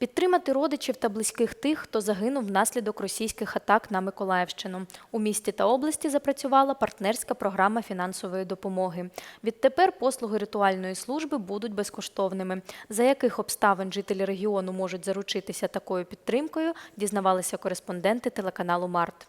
Підтримати родичів та близьких тих, хто загинув внаслідок російських атак на Миколаївщину. У місті та області запрацювала партнерська програма фінансової допомоги. Відтепер послуги ритуальної служби будуть безкоштовними. За яких обставин жителі регіону можуть заручитися такою підтримкою, дізнавалися кореспонденти телеканалу Март.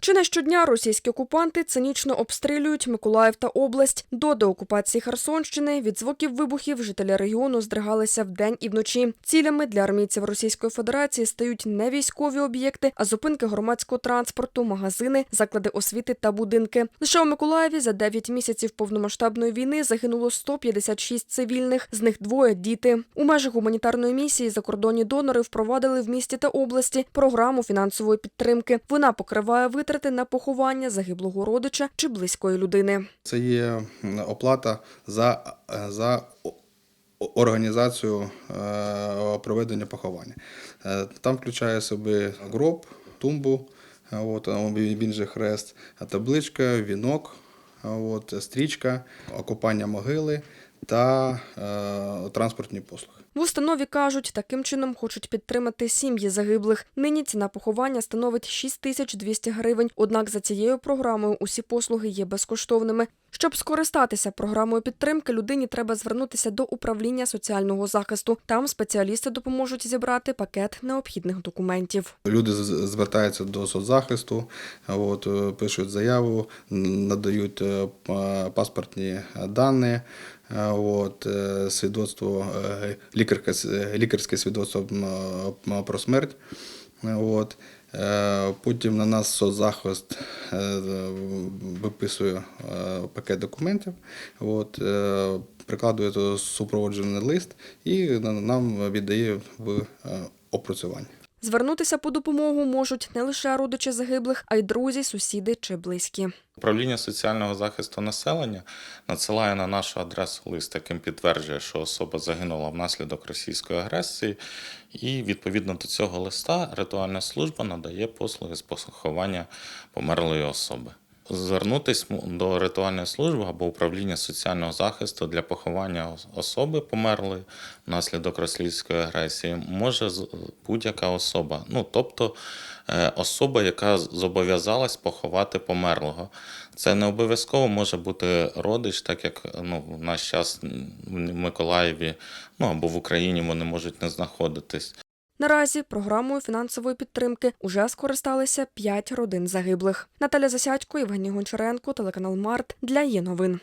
Чи не щодня російські окупанти цинічно обстрілюють Миколаїв та область. До деокупації Херсонщини від звуків вибухів жителі регіону здригалися вдень і вночі. Цілями для армійців Російської Федерації стають не військові об'єкти, а зупинки громадського транспорту, магазини, заклади освіти та будинки. Лише у Миколаєві за 9 місяців повномасштабної війни загинуло 156 цивільних, з них двоє діти. У межах гуманітарної місії закордонні донори впровадили в місті та області програму фінансової підтримки. Вона покриває витрати на поховання загиблого родича чи близької людини. Це є оплата за, е, за організацію е, проведення поховання. Е, Там включає собі гроб, тумбу, от, він же хрест, табличка, вінок, от, стрічка, окопання могили та е, транспортні послуги. В установі кажуть, таким чином хочуть підтримати сім'ї загиблих. Нині ціна поховання становить 6200 гривень. Однак за цією програмою усі послуги є безкоштовними. Щоб скористатися програмою підтримки, людині треба звернутися до управління соціального захисту. Там спеціалісти допоможуть зібрати пакет необхідних документів. Люди звертаються до соцзахисту, от, е, пишуть заяву, надають е, паспортні дані, от, е, свідоцтво, е, лікарське, свідоцтво м, м, про смерть. Е, От. Е, Потім на нас соцзахист е, виписує е, пакет документів, от, е, прикладує супроводжений лист і нам віддає в е, опрацювання. Звернутися по допомогу можуть не лише родичі загиблих, а й друзі, сусіди чи близькі. Управління соціального захисту населення надсилає на нашу адресу лист, яким підтверджує, що особа загинула внаслідок російської агресії, і відповідно до цього листа ритуальна служба надає послуги з поховання померлої особи. Звернутися до ритуальної служби або управління соціального захисту для поховання особи померлої внаслідок російської агресії може будь-яка особа, ну тобто е, особа, яка зобов'язалась поховати померлого. Це не обов'язково може бути родич, так як ну, в наш час в Миколаєві ну, або в Україні вони можуть не знаходитись. Наразі програмою фінансової підтримки уже скористалися п'ять родин загиблих. Наталя Засядько, Євгеній Гончаренко, телеканал Март для є новин.